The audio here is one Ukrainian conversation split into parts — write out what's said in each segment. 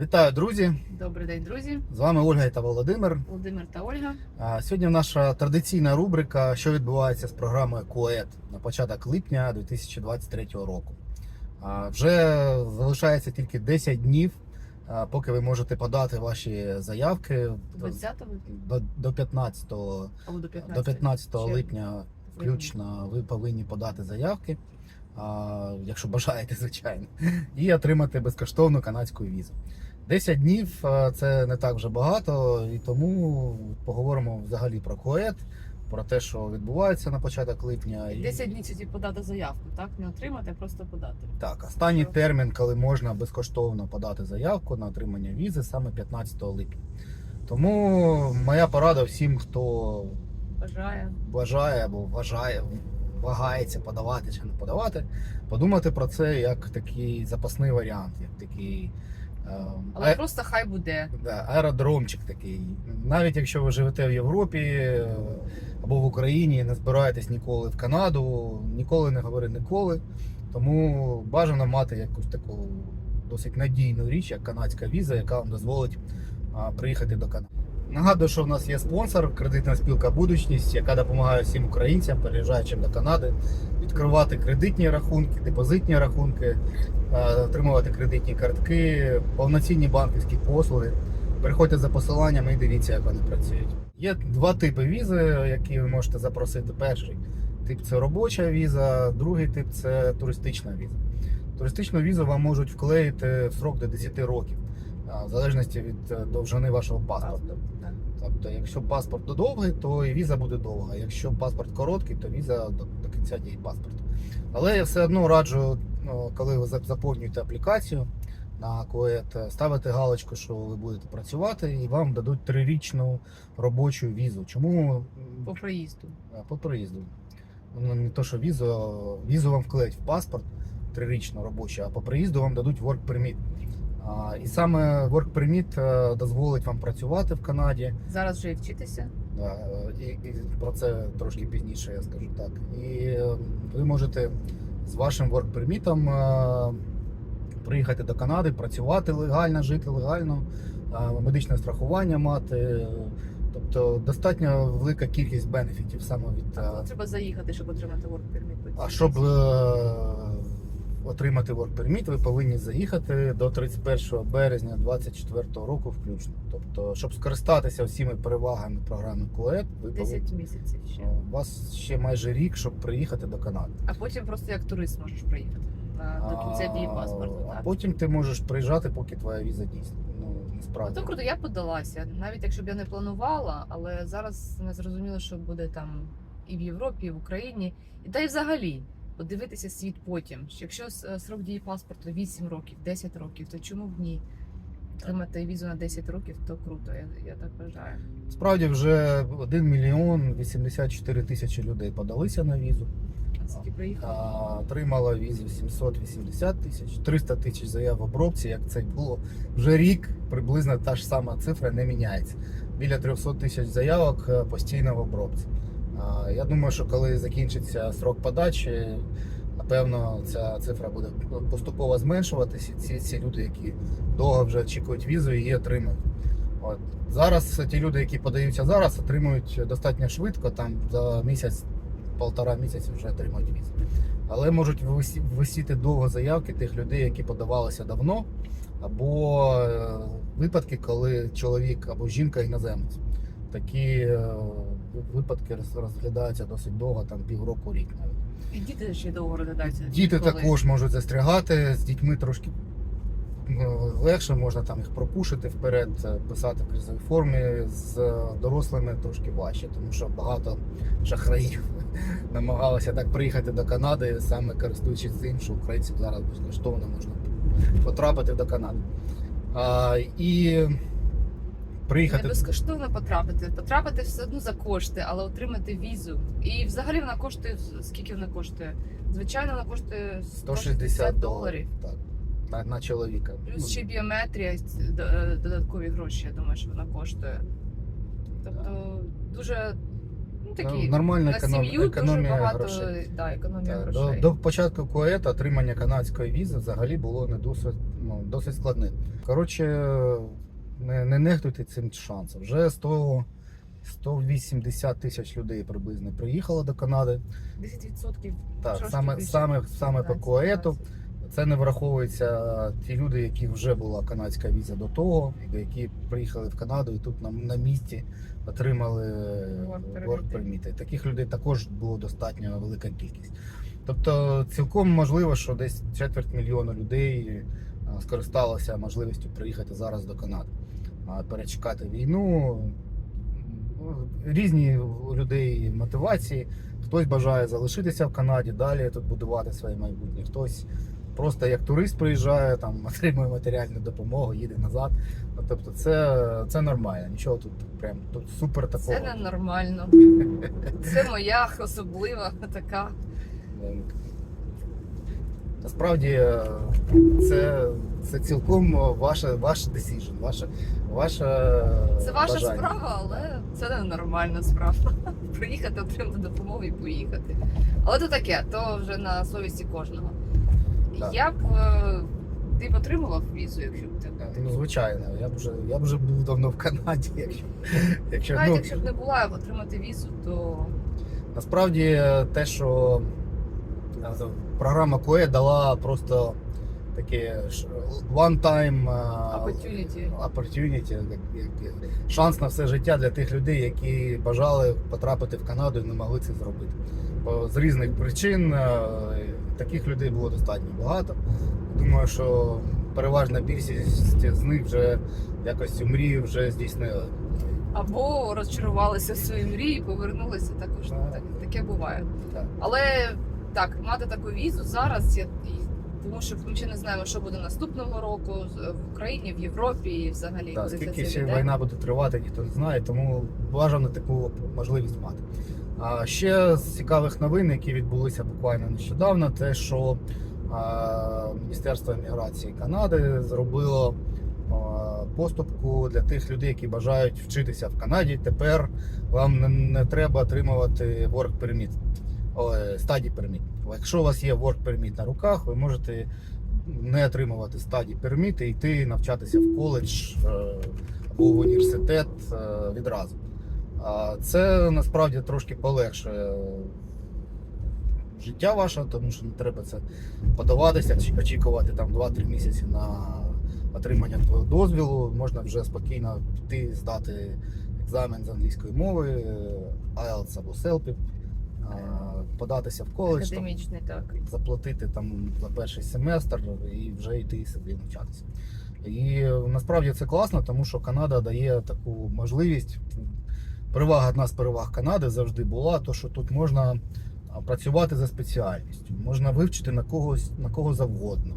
Вітаю, друзі! Добрий день, друзі. З вами Ольга та Володимир. Володимир та Ольга. Сьогодні наша традиційна рубрика, що відбувається з програмою КОЕД на початок липня 2023 року. Вже залишається тільки 10 днів, поки ви можете подати ваші заявки 20-го до, до 15, або до 15 до 15 Ще липня включно ви повинні подати заявки, якщо бажаєте, звичайно, і отримати безкоштовну канадську візу. 10 днів це не так вже багато, і тому поговоримо взагалі про КОЕД, про те, що відбувається на початок липня. І... 10 днів тоді подати заявку, так? Не отримати, а просто подати. Так, останній Що? термін, коли можна безкоштовно подати заявку на отримання візи, саме 15 липня. Тому моя порада всім, хто Бажаю. бажає або вважає, вагається подавати чи не подавати, подумати про це як такий запасний варіант, як такий Але а- просто хай буде. да, аеродромчик такий. Навіть якщо ви живете в Європі е, або в Україні, не збираєтесь ніколи в Канаду, ніколи не говори ніколи. Тому бажано мати якусь таку досить надійну річ, як канадська віза, яка вам дозволить а, приїхати до Канади. Нагадую, що в нас є спонсор, кредитна спілка Будучність, яка допомагає всім українцям, переїжджаючим до Канади, відкривати кредитні рахунки, депозитні рахунки, е, отримувати кредитні картки, повноцінні банківські послуги. Переходьте за посиланнями і дивіться, як вони працюють. Є два типи візи, які ви можете запросити. Перший тип це робоча віза, другий тип це туристична віза. Туристичну візу вам можуть вклеїти в срок до 10 років, в залежності від е, довжини вашого паспорту. Тобто, якщо паспорт довгий, то і віза буде довга. Якщо паспорт короткий, то віза до, до кінця дії паспорту. Але я все одно раджу, ну, коли ви заповнюєте аплікацію на КОЕТ, ставити галочку, що ви будете працювати, і вам дадуть трирічну робочу візу. Чому По проїзду. По проїзду? Ну, не то, що візу, візу вам вклеять в паспорт трирічно робочу, а по приїзду вам дадуть work permit. А, І саме work permit е, дозволить вам працювати в Канаді. Зараз вже і вчитися. Да, і, і про це трошки пізніше я скажу так. І е, ви можете з вашим work permit е, приїхати до Канади, працювати легально, жити легально, медичне страхування мати. Тобто достатньо велика кількість бенефітів саме від. Коли треба заїхати, щоб отримати work permit. А щоб отримати work permit, ви повинні заїхати до 31 березня 2024 року включно. Тобто, щоб скористатися всіми перевагами програми КОЕД, ви повинні місяців ще. у вас ще майже рік, щоб приїхати до Канади. А потім просто як турист можеш приїхати на, до кінця дії паспорту. А Так? потім ти можеш приїжджати, поки твоя віза дійсна. Ну Ну, насправді. то круто, я подалася, навіть якщо б я не планувала, але зараз не зрозуміло, що буде там і в Європі, і в Україні, і та й взагалі подивитися світ потім. Якщо срок дії паспорту 8 років, 10 років, то чому б ні? Отримати візу на 10 років, то круто, я, я так вважаю. Справді вже 1 мільйон 84 тисячі людей подалися на візу. А, Отримала візу 780 тисяч, 300 тисяч заяв в обробці, як це було вже рік, приблизно та ж сама цифра не міняється. Біля 300 тисяч заявок е, постійно в обробці. Я думаю, що коли закінчиться срок подачі, напевно, ця цифра буде поступово зменшуватися. Ці, ці люди, які довго вже очікують візу, її отримають. От. Зараз ті люди, які подаються зараз, отримують достатньо швидко, там за місяць полтора місяці вже отримують візу. Але можуть висіти довго заявки тих людей, які подавалися давно, або е, випадки, коли чоловік або жінка іноземець. Такі е, випадки розглядаються досить довго, там півроку рік навіть. І діти ще довго розглядаються. Діти Коли? також можуть застрягати, з дітьми трошки е, легше, можна там їх пропушити вперед, е, писати в кризовій формі. З дорослими трошки важче, тому що багато шахраїв намагалися так приїхати до Канади, саме користуючись тим, що українцям зараз безкоштовно можна потрапити до Канади. А, і приїхати. безкоштовно потрапити. Потрапити все одно за кошти, але отримати візу. І взагалі вона коштує скільки вона коштує? Звичайно, вона коштує 160 доларів так, на, на чоловіка. Плюс ще біометрія, е, додаткові гроші, я думаю, що вона коштує. Тобто дуже ну, такі нормальна на економ... сім'ю дуже багато грошей. да, економія Так, До, грошей. до початку КОЕТ отримання канадської візи взагалі було не досить, ну, досить складним. Коротше, не, не нехтуйте цим шансом. Вже 100, 180 тисяч людей приблизно приїхало до Канади. 10% Так, Трошки саме, більше. саме, саме по 15, КОЕТу. Це не враховується ті люди, які вже була канадська віза до того, які приїхали в Канаду і тут на, на місці отримали Work permit. work permit. Таких людей також було достатньо велика кількість. Тобто цілком можливо, що десь четверть мільйона людей а, скористалося можливістю приїхати зараз до Канади, перечекати війну. Ну, Різні у людей мотивації. Хтось бажає залишитися в Канаді, далі тут будувати своє майбутнє. Хтось просто як турист приїжджає, там отримує матеріальну допомогу, їде назад. Ну, Тобто, це, це нормально. Нічого тут прям тут супер такого. Це ненормально. Це моя особлива така. Насправді е, це, це цілком ваше, ваш decision, ваше, ваше Це ваша бажання. справа, але це ненормальна справа. Приїхати, отримати допомогу і поїхати. Але то таке, то вже на совісті кожного. Так. Я б е, ти б отримував візу, якщо б ти Ну, звичайно, я б вже я б вже був давно в Канаді, якщо, якщо навіть ну, якщо б не була отримати візу, то Насправді е, те, що е, програма КОЕ дала просто таке one time е, opportunity. opportunity, шанс на все життя для тих людей, які бажали потрапити в Канаду і не могли це зробити. Бо з різних причин е, таких людей було достатньо багато. Думаю, що переважна більшість з них вже якось цю мрію вже здійснили. Або розчарувалися в своїй мрії, повернулися також. Так. Так, таке буває. Так. Але так, мати таку візу зараз, я, тому що ми ще не знаємо, що буде наступного року в Україні, в Європі і взагалі Так, куди це скільки ще йде. війна буде тривати, ніхто не знає, тому бажано таку можливість мати. А ще з цікавих новин, які відбулися буквально нещодавно, те, що а, Міністерство імміграції Канади зробило а, поступку для тих людей, які бажають вчитися в Канаді. Тепер вам не, не треба отримувати work permit, ой, study permit. Якщо у вас є work permit на руках, ви можете не отримувати стадії перміт і йти навчатися в коледж е, або в університет е, відразу. А Це насправді трошки полегшує життя ваше, тому що не треба це подаватися, очікувати там 2-3 місяці на отримання твого дозвілу. Можна вже спокійно піти здати екзамен з англійської мови, е, IELTS або CELPIP, е, податися в коледж. там, так. заплатити там за перший семестр і вже йти собі навчатися. І насправді це класно, тому що Канада дає таку можливість. Перевага одна з переваг Канади завжди була, то що тут можна працювати за спеціальністю, можна вивчити на когось на кого завгодно.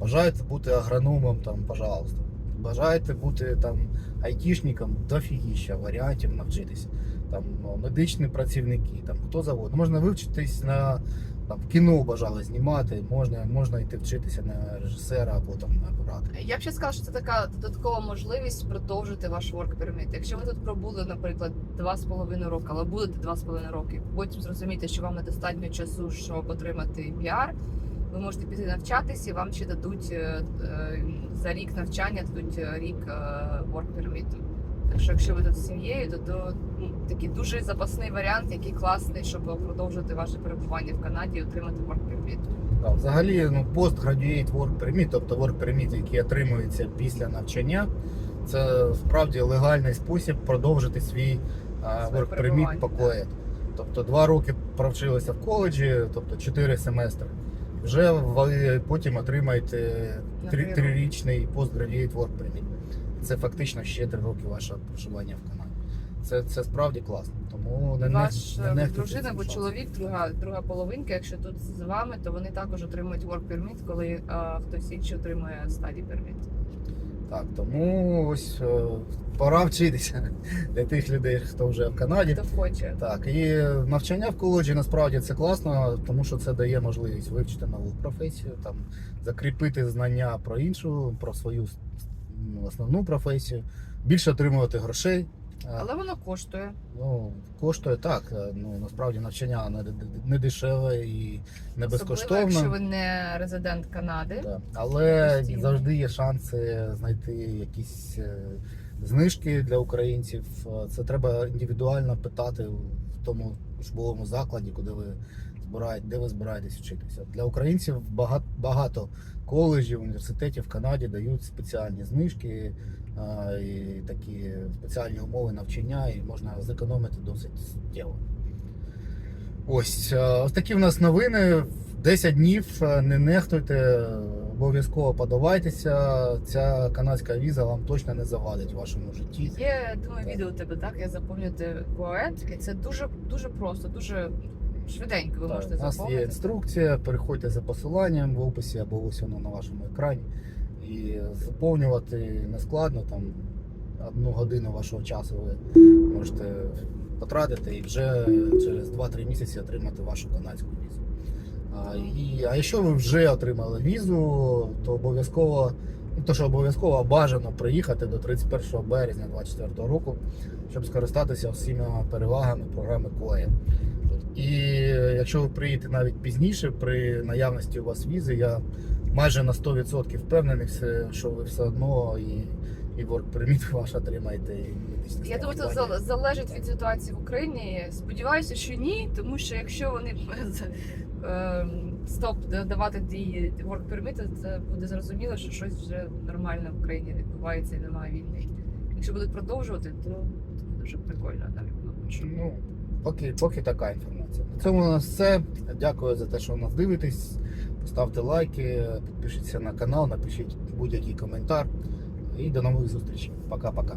Бажаєте бути агрономом, там, пожалуйста. Бажаєте бути там айтішником, дофігіща варіантів навчитися. Там ну, медичні працівники, там хто завгодно. Можна вивчитись на там кіно бажали знімати, можна, можна йти вчитися на режисера або там на оператора. Я б ще сказала, що це така додаткова можливість продовжити ваш work permit. Якщо ви тут пробули, наприклад, два з половиною роки, але будете два з половиною роки, потім зрозумієте, що вам недостатньо часу, щоб отримати піар. Ви можете піти навчатись, і вам ще дадуть е, е, за рік навчання, дадуть е, рік work permit. Так що, якщо ви тут з сім'єю, то, то ну, такий дуже запасний варіант, який класний, щоб продовжити ваше перебування в Канаді і отримати work permit. Да, взагалі, ну, post-graduate work permit, тобто work permit, який отримується після навчання, це справді легальний спосіб продовжити свій а, Своє work permit перебування, по. КОЕД. Тобто два роки провчилися в коледжі, тобто 4 семестри. Вже ви потім отримаєте три- три трирічний post-graduate work permit. Це фактично ще три роки вашого проживання в Канаді. Це, це справді класно. Тому не, Ваш не, не е, дружина або чоловік, друга друга половинка, якщо тут з вами, то вони також отримують work permit, коли а, хтось інший отримує study permit. Так, тому ось е, пора вчитися для тих людей, хто вже в Канаді. Хто хоче. Так, і навчання в коледжі насправді це класно, тому що це дає можливість вивчити нову професію, там закріпити знання про іншу, про свою ну, основну професію, більше отримувати грошей. Але воно коштує. Ну, коштує так. е, Ну насправді навчання не, не дешеве і не Особливо, якщо ви не резидент Канади. Да. Але Постійно. завжди є шанси знайти якісь е, знижки для українців. Е, Це треба індивідуально питати в тому учбовому закладі, куди ви збираєте, де ви збираєтесь вчитися. Для українців багато, багато коледжів, університетів в Канаді дають спеціальні знижки і такі спеціальні умови навчання, і можна зекономити досить суттєво. Ось ось такі в нас новини. 10 днів е, не нехтуйте, обов'язково подавайтеся. Ця канадська віза вам точно не завадить в вашому житті. Є, думаю, відео у тебе, так? Я заповнювати Гоет, і це дуже дуже просто, дуже швиденько ви Так, можете у нас є заповнити. інструкція. Переходьте за посиланням в описі або ось воно на вашому екрані. І заповнювати не складно, там одну годину вашого часу ви можете потратити і вже через 2-3 місяці отримати вашу канадську візу. А, і, а якщо ви вже отримали візу, то обов'язково, ну то що обов'язково бажано приїхати до 31 березня 2024 року, щоб скористатися всіма перевагами програми КОЕ. І якщо ви приїдете навіть пізніше, при наявності у вас візи, я майже на 100% впевнений, що ви все одно і, і work permit ваш отримаєте. І Я думаю, це залежить від ситуації в Україні. Сподіваюся, що ні, тому що якщо вони е, стоп давати ті work permit, це буде зрозуміло, що щось вже нормально в Україні відбувається і немає війни. Якщо будуть продовжувати, то це буде дуже прикольно. Мабуть. Ну, поки, поки така інформація. На цьому у нас все. Дякую за те, що нас дивитесь. Поставте лайки, підпишіться на канал, напишіть будь-який коментар. І до нових зустрічей. Пока-пока.